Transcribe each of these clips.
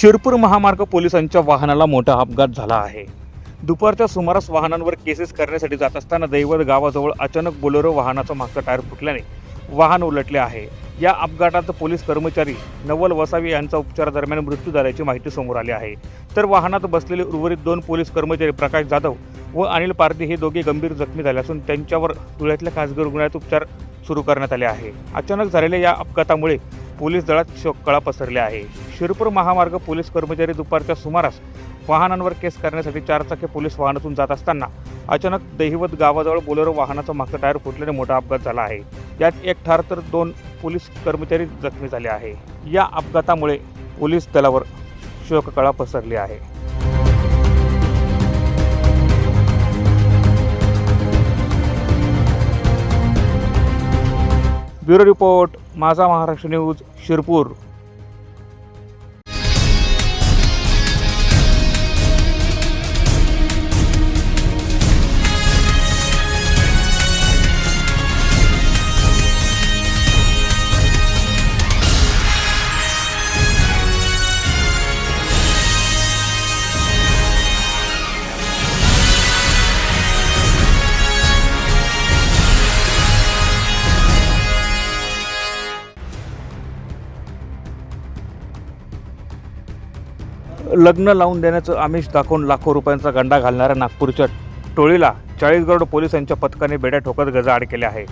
शिरपूर महामार्ग पोलिसांच्या वाहनाला मोठा अपघात झाला आहे. दुपारच्या सुमारास वाहनांवर केसेस करण्यासाठी जात असताना दैवत गावाजवळ अचानक बोलेरो वाहनाचा मागचा टायर फुटल्याने वाहन उलटले आहे. या अपघातात पोलीस कर्मचारी नवल वसावी यांचा उपचारादरम्यान मृत्यू झाल्याची माहिती समोर आली आहे. तर वाहनात बसलेले उर्वरित दोन पोलीस कर्मचारी प्रकाश जाधव व अनिल पारधी हे दोघे गंभीर जखमी झाले असून त्यांच्यावर धुळ्यातल्या खासगी रुग्णालयात उपचार सुरू करण्यात आले आहे. अचानक झालेल्या या अपघातामुळे पोलीस दळात शोककळा पसरल्या आहे. शिरपूर महामार्ग पोलीस कर्मचारी दुपारच्या सुमारास वाहनांवर केस करण्यासाठी चारचाकी पोलीस वाहनातून जात असताना अचानक दहिवत गावाजवळ बोलेरो वाहनाचा मागचा टायर फुटल्याने मोठा अपघात झाला आहे. यात एक ठार तर दोन पोलीस कर्मचारी जखमी झाले आहे. या अपघातामुळे पोलीस दलावर शोककळा पसरली आहे. ब्युरो रिपोर्ट माझा महाराष्ट्र न्यूज शिरपूर. लग्न लावून देण्याचं आमिष दाखवून लाखो रुपयांचा गंडा घालणाऱ्या नागपूरच्या टोळीला चाळीसगड पोलिसांच्या पथकाने बेड्या ठोकत गजाआड केले आहे.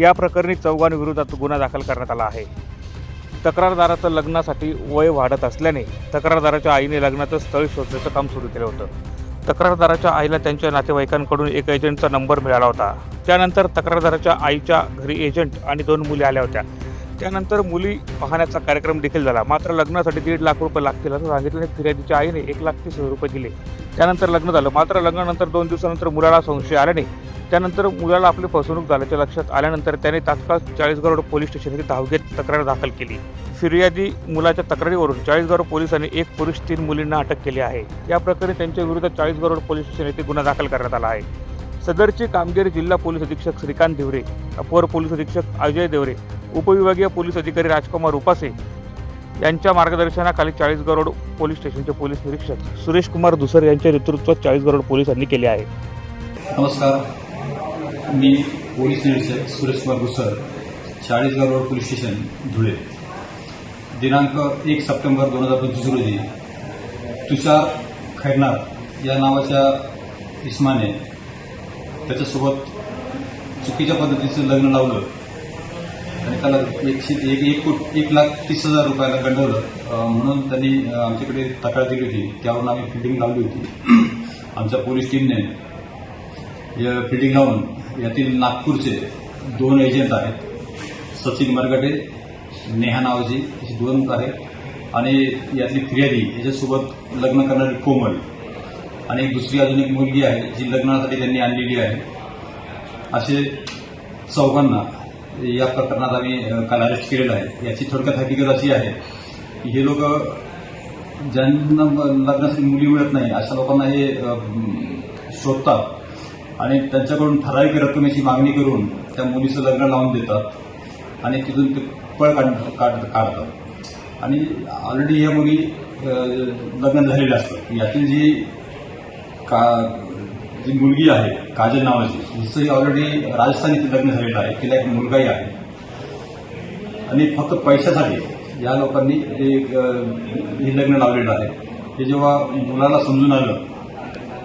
या प्रकरणी चौघांविरोधात गुन्हा दाखल करण्यात आला आहे. तक्रारदाराचं लग्नासाठी वय वाढत असल्याने तक्रारदाराच्या आईने लग्नाचं स्थळ शोधण्याचं काम सुरू केलं होतं. तक्रारदाराच्या आईला त्यांच्या नातेवाईकांकडून एक एजंटचा नंबर मिळाला होता. त्यानंतर तक्रारदाराच्या आईच्या घरी एजंट आणि दोन मुली आल्या होत्या. त्यानंतर मुली पाहण्याचा कार्यक्रम देखील झाला. मात्र लग्नासाठी दीड लाख रुपये लागतील असं सांगितल्याने फिर्यादीच्या आईने एक लाख तीस हजार रुपये दिले. त्यानंतर लग्न झालं. मात्र लग्नानंतर दोन दिवसानंतर मुलाला संशय आल्याने त्यानंतर मुलाला आपली फसवणूक झाल्याचे लक्षात आल्यानंतर त्याने तात्काळ चाळीसगाव पोलीस स्टेशन धाव घेत तक्रार दाखल केली. फिर्यादी मुलाच्या तक्रारीवरून चाळीसगाव पोलिसांनी एक पुरुष तीन मुलींना अटक केली आहे. या प्रकरणी त्यांच्या विरुद्ध चाळीसगाव पोलीस स्टेशन येथे गुन्हा दाखल करण्यात आला आहे. सदरची कामगिरी जिल्हा पोलीस अधीक्षक श्रीकांत देवरे अपर पोलीस अधीक्षक अजय देवरे उपविभागीय पोलीस अधिकारी राजकुमार उपासे यांच्या मार्गदर्शनाखाली चाळीस गरोड पोलीस स्टेशनचे पोलीस निरीक्षक सुरेश कुमार दुसर यांच्या नेतृत्वात चाळीस गरोड पोलिसांनी केले आहे. नमस्कार. मी पोलीस निरीक्षक Suresh Kumar Gusar Chalisgaon road police station Dhule. दिनांक एक सप्टेंबर दोन हजार पंचवीस रोजी तुषार खैरनार या नावाच्या इस्माने त्याच्यासोबत चुकीच्या पद्धतीचं लग्न लावलं आणि त्याला एकशे एक एक कोट एक लाख तीस हजार रुपयाला गंडवलं. म्हणून त्यांनी आमच्याकडे तक्रार दिली होती. त्यावरून आम्ही फिल्डिंग लावली होती. आमच्या पोलीस टीमने या फिल्डिंग लावून यातील नागपूरचे दोन एजंट आहेत. सचिन मरगटे नेहा नावाची अशी दोन आहेत. आणि यातली फिर्यादी याच्यासोबत लग्न करणारी कोमल. आणि एक दुसरी अजून एक मुलगी आहे जी लग्नासाठी त्यांनी आणलेली आहे. असे चौघांना या प्रकरणात आम्ही काल अरेस्ट केलेलं आहे. याची थोडक्यात हकीकत अशी आहे की हे लोक ज्यांना लग्नासाठी मुली मिळत नाही अशा लोकांना हे शोधतात आणि त्यांच्याकडून ठराविक रकमेची मागणी करून त्या मुलीचं लग्न लावून देतात आणि तिथून ते पळ काढ काढतात. आणि ऑलरेडी या मुली लग्न झालेल्या असतात. यातील जी का जी मुलगी आहे काजल नावाची हिचंही ऑलरेडी राजस्थान इथे लग्न झालेलं आहे तिला एक मुलगाही आहे. आणि फक्त पैशासाठी या लोकांनी हे हे लग्न लावलेलं आहे. हे जेव्हा मुलाला समजून आलं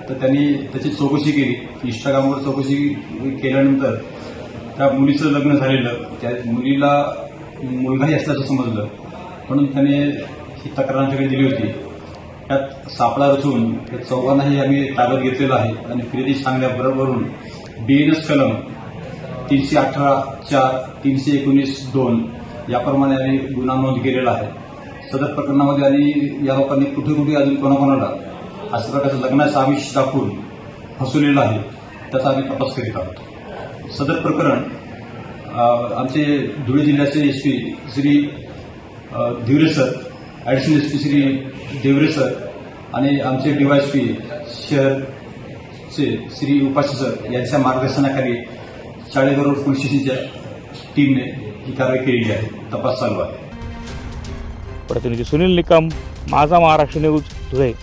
तर त्यांनी त्याची चौकशी केली. इंस्टाग्रामवर चौकशी केल्यानंतर त्या मुलीचं लग्न झालेलं त्या मुलीला मुलगाही असल्याचं समजलं. म्हणून त्याने ही तक्रार आमच्याकडे दिली होती. त्यात सापळा रचून त्या चौघांनाही आम्ही ताब्यात घेतलेलं आहे. आणि फिर्यादी सांगण्याबरोबरून बीएनएस कलम तीनशे अठरा चार तीनशे एकोणीस दोन याप्रमाणे आम्ही गुन्हा नोंद केलेला आहे. सदर प्रकरणामध्ये आणि या लोकांनी कुठे कुठे अजून कोणाकोणाला अशा प्रकारचं लग्नाचं आमिष दाखवून फसवलेलं आहे त्याचा आम्ही तपास करीत आहोत. सदर प्रकरण आमचे धुळे जिल्ह्याचे एस पी श्री अ, sir additional S P Shri Deore sir आणि आमचे डीवायएसपी शहरचे श्री उपाशी सर यांच्या मार्गदर्शनाखाली शाळेबरोबर पोलीस स्टेशनच्या टीमने ही कारवाई केलेली आहे. तपास चालू आहे. प्रतिनिधी सुनील निकम माझा महाराष्ट्र न्यूज धुळे.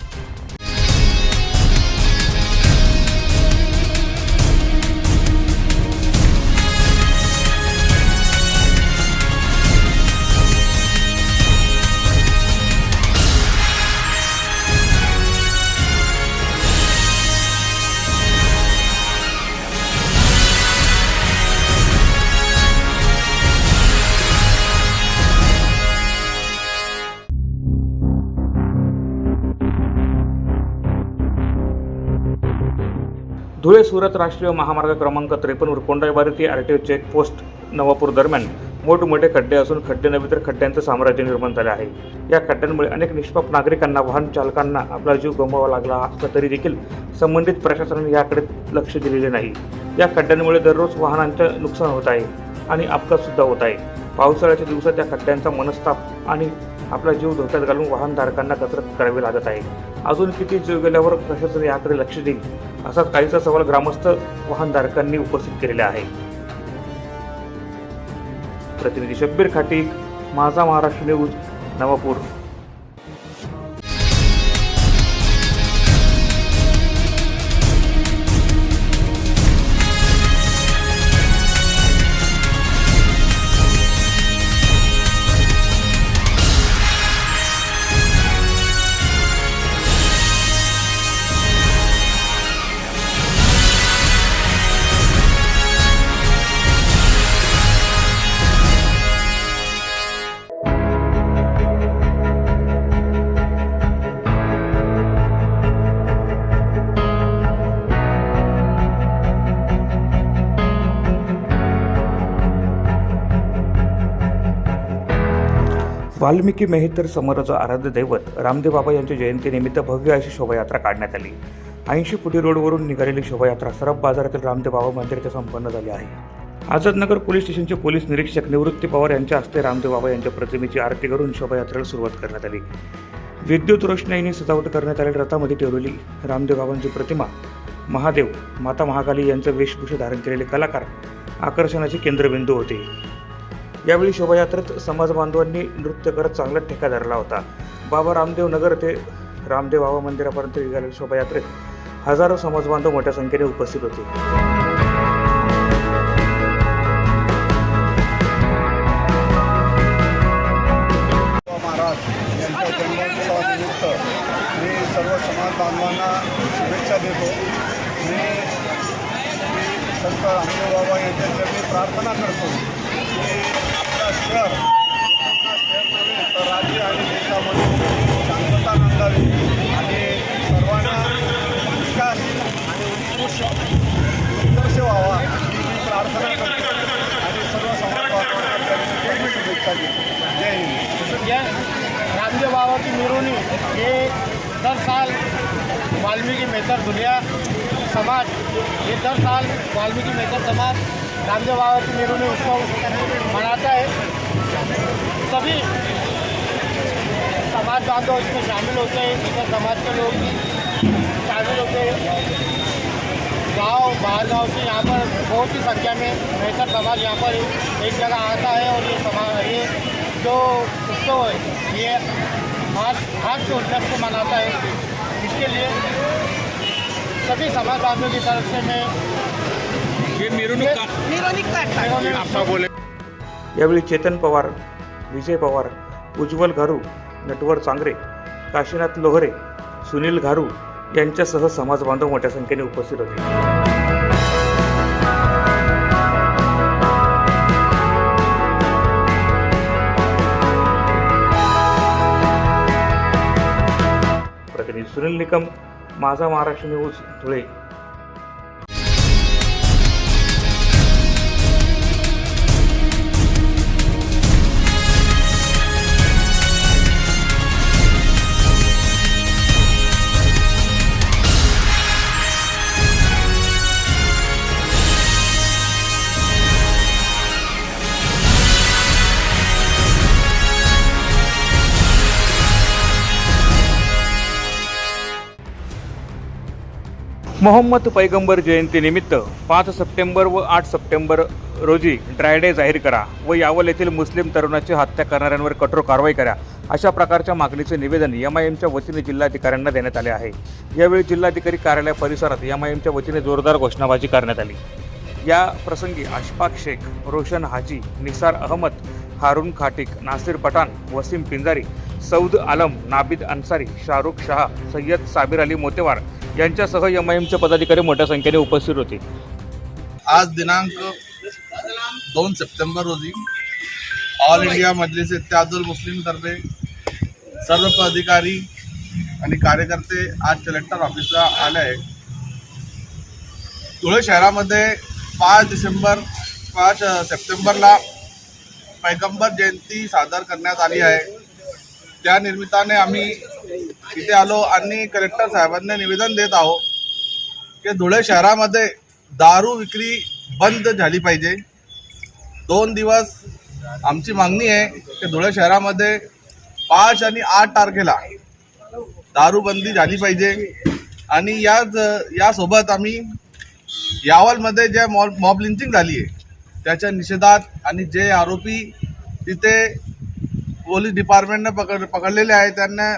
सुरत राष्ट्रीय महामार्ग क्रमांक त्रेपन्नवर कोंडाईबारी ते R T O checkpost Navapur दरम्यान मोठमोठे खड्डे असून खड्डे नव्हे तर खड्ड्यांचं साम्राज्य निर्माण झाले आहे. या खड्ड्यांमुळे अनेक निष्पाप नागरिकांना वाहन चालकांना आपला जीव गमवावा लागला असला तरी देखील संबंधित प्रशासनाने याकडे लक्ष दिलेले नाही. या खड्ड्यांमुळे दररोज वाहनांचे नुकसान होत आहे आणि अपघातसुद्धा होत आहे. पावसाळ्याच्या दिवसात या खड्ड्यांचा मनस्ताप आणि आपला जीव धोक्यात घालून वाहनधारकांना कसरत करावी लागत आहे. अजून किती जीव गेल्यावर प्रशासन याकडे लक्ष देईल असा काहीसा सवाल ग्रामस्थ वाहनधारकांनी उपस्थित केलेला आहे. प्रतिनिधी शब्बीर खाटीक माझा महाराष्ट्र न्यूज नवापूर. वाल्मिकी मेहेतर समोरचं आराध्य दैवत रामदेव बाबा यांच्या जयंतीनिमित्त भव्य अशी शोभायात्रा काढण्यात आली. ऐंशी फुटी रोडवरून निघालेली शोभायात्रा सरब बाजारातील रामदेव बाबा मंदिरात संपन्न झाली आहे. आझादनगर पोलीस स्टेशनचे पोलीस निरीक्षक निवृत्ती पवार यांच्या हस्ते रामदेव बाबा यांच्या प्रतिमेची आरती करून शोभायात्रेला सुरुवात करण्यात आली. विद्युत रोषणाईने सजावट करण्यात आलेल्या रथामध्ये ठेवलेली रामदेव बाबांची प्रतिमा महादेव माता महाकाली यांचं वेशभूषा धारण केलेले कलाकार आकर्षणाचे केंद्रबिंदू होते. यावेळी शोभायात्रेत समाज बांधवांनी नृत्य करत चांगला ठेका धरला होता. बाबा रामदेव नगर ते रामदेव बाबा मंदिरापर्यंत निघालेल्या शोभायात्रेत हजारो समाज बांधव मोठ्या संख्येने उपस्थित होते. महाराज यांच्या जन्मोत्सवानिमित्त मी सर्व समाज बांधवांना शुभेच्छा देतो. मी संत रामदेव बाबा यांच्या चरणी प्रार्थना करतो. तर राज्य आणि देशामध्ये शांतता नांदावी आणि सर्वांना विकास आणि उत्कृष्ट उत्कर्ष व्हावा ही मी प्रार्थना करतो आणि सर्व समाज शुभेच्छा देतो जय हिंद यह रामदेव बाबाची मिरवणूक ये दर साल वाल्मिकी मेहतर दुनिया समाज हे दर साल वाल्मिकी मेहतर समाज रामदेव बाबा की मिरवणूक उत्सव मनाता है। सभी समाज बांधव इसमें शामिल होते हैं इधर समाज के लोग भी शामिल होते हैं। गाँव बाहर गाँव से यहाँ पर बहुत ही संख्या में मेहतर समाज यहाँ पर एक जगह आता है और ये समाज ये जो उत्सव है, ये हाथ हाथ से उल्लास से मनाता है। इसके लिए सभी समाज बांधवों की तरफ़ से मैं यावेळी चेतन पवार विजय पवार उज्ज्वल घारू नटवर चांगरे काशीनाथ लोहरे सुनील घारू यांच्यासह समाज बांधव मोठ्या संख्येने उपस्थित होते. प्रतिनिधी सुनील निकम माझा महाराष्ट्र न्यूज धुळे. मोहम्मद पैगंबर जयंतीनिमित्त पाच सप्टेंबर व आठ सप्टेंबर रोजी ड्रायडे जाहीर करा व यावल येथील मुस्लिम तरुणाची हत्या करणाऱ्यांवर कठोर कारवाई करा अशा प्रकारच्या मागणीचे निवेदन एम आय एमच्या वतीने जिल्हाधिकाऱ्यांना देण्यात आले आहे. यावेळी जिल्हाधिकारी कार्यालय परिसरात एम आय एमच्या वतीने जोरदार घोषणाबाजी करण्यात आली. या प्रसंगी अशफाक शेख रोशन हाजी निसार अहमद हारून खाटिक नासिर पठाण वसीम पिंजारी सौद आलम नाबिद अन्सारी शाहरुख शहा सय्यद साबिर अली मोतेवार यांच्यासह एम आय एमचे पदाधिकारी मोठ्या संख्येने उपस्थित होते. आज दिनांक दोन सप्टेंबर रोजी ऑल इंडिया मजलिस इत्यादुल मुस्लिम तर्फे सर्व पदाधिकारी आणि कार्यकर्ते आज कलेक्टर ऑफिसला आले आहे धुळे शहरामध्ये पाच डिसेंबर पाच सप्टेंबरला पैगंबर जयंती सादर करण्यात आली आहे. त्या निमित्ताने आम्ही इथे आलो आणि कलेक्टर साहेबांना निवेदन देत आहोत की धुळे शहरामध्ये दारू विक्री बंद झाली पाहिजे. दोन दिवस आमची मागणी आहे की धुळे शहरामध्ये पाच आणि आठ तारखेला दारूबंदी झाली पाहिजे. आणि याच यासोबत आम्ही यावलमध्ये ज्या मॉब मॉब लिंचिंग झाली आहे त्याच्या निषेधात आणि जे आरोपी तिथे पोलीस डिपार्टमेंटनं पकड पकडलेले आहे त्यांना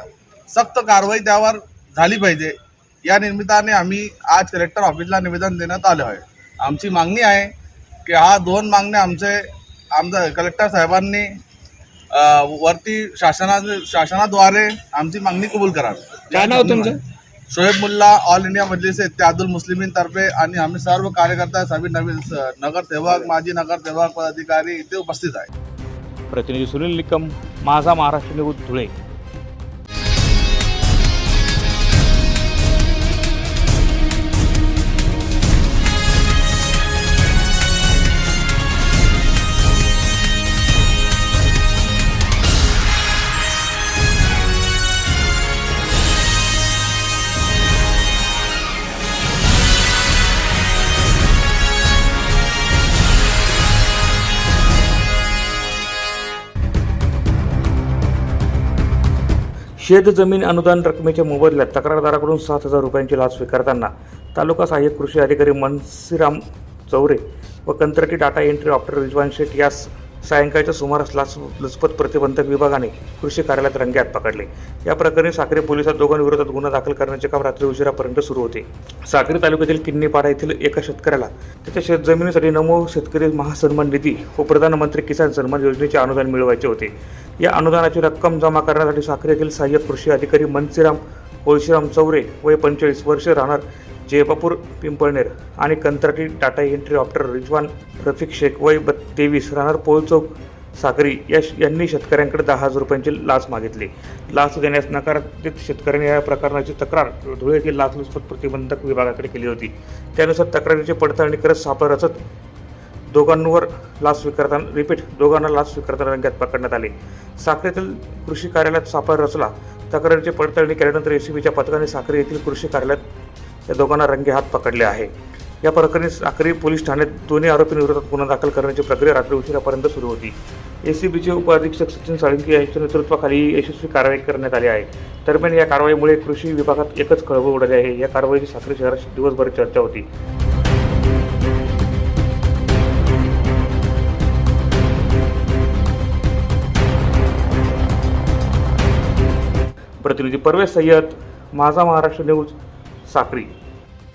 सक्त कारवाई त्यावर झाली पाहिजे. या निमित्ताने आम्ही आज कलेक्टर ऑफिसला निवेदन देण्यात आलं आहे. आमची मागणी आहे की हा दोन मागण्या आमचे आमदार कलेक्टर साहेबांनी वरती शासना शासनाद्वारे आमची मागणी कबूल करावी. काय नाव तुमचं? शोएब मुल्ला ऑल इंडिया मजलिस इत्यादुल मुस्लिमीन तर्फे आणि आम्ही सर्व कार्यकर्ता सभी नवीन नगरसेवक माजी नगरसेवक पदाधिकारी इथे उपस्थित आहे. प्रतिनिधी सुनील निकम माझा महाराष्ट्र न्यूज धुळे. शेत जमीन अनुदान रकमेच्या मोबदल्यात तक्रारदाराकडून सात हजार रुपयांची लाच स्वीकारताना तालुका सहाय्यक कृषी अधिकारी मनसीराम चौरे व कंत्राटी data entry operator Rizwan Sheth यास सायंकाळच्या सुमारास लाच लचपत प्रतिबंधक विभागाने कृषी कार्यालयात रंग्यात पकडले. या प्रकरणी साक्री पोलिसात दोघांविरोधात गुन्हा दाखल करण्याचे काम रात्री उशिरापर्यंत सुरू होते. साक्री तालुक्यातील किन्नीपाडा येथील एका शेतकऱ्याला त्याच्या शेतजमिनीसाठी नमो शेतकरी महासन्मान निधी व प्रधानमंत्री किसान सन्मान योजनेचे अनुदान मिळवायचे होते. या अनुदानाची रक्कम जमा करण्यासाठी साक्री येथील सहाय्यक कृषी अधिकारी मनसीराम होळशीराम चौरे वय पंचेचाळीस वर्षे राहणार जयबापूर पिंपळनेर आणि कंत्राटी data entry operator Rizwan Rafiq Shaikh वय ब तेवीस राहणार पोळचौक सागरी या यांनी शेतकऱ्यांकडे दहा हजार रुपयांची लाच मागितली. लाच देण्यास नकार देत शेतकऱ्यांनी या प्रकरणाची तक्रार धुळे येथील लाचलुचपत प्रतिबंधक विभागाकडे केली होती. त्यानुसार तक्रारीची पडताळणी करत सापळ रचत दोघांवर लाच स्वीकारताना रिपीट दोघांना लाच स्वीकारताना रंगात पकडण्यात आले. साखरेतील कृषी कार्यालयात सापळ रचला. तक्रारीची पडताळणी केल्यानंतर एसीबीच्या पथकाने साखरे येथील कृषी कार्यालयात या दोघांना रंगे हात पकडले आहे. या प्रकरणी साक्री पोलीस ठाण्यात दोन्ही आरोपींविरोधात गुन्हा दाखल करण्याची प्रक्रिया रात्री उशिरापर्यंत सुरू होती. एसीबीचे उपाधीक्षक सचिन साळुंकी यांच्या नेतृत्वाखाली यशस्वी कारवाई करण्यात आली आहे. दरम्यान या कारवाईमुळे कृषी विभागात एकच खळबळ उडाली आहे. या कारवाईची साक्री शहरात दिवसभर चर्चा होती. प्रतिनिधी परवेश सय्यद माझा महाराष्ट्र न्यूज साक्री.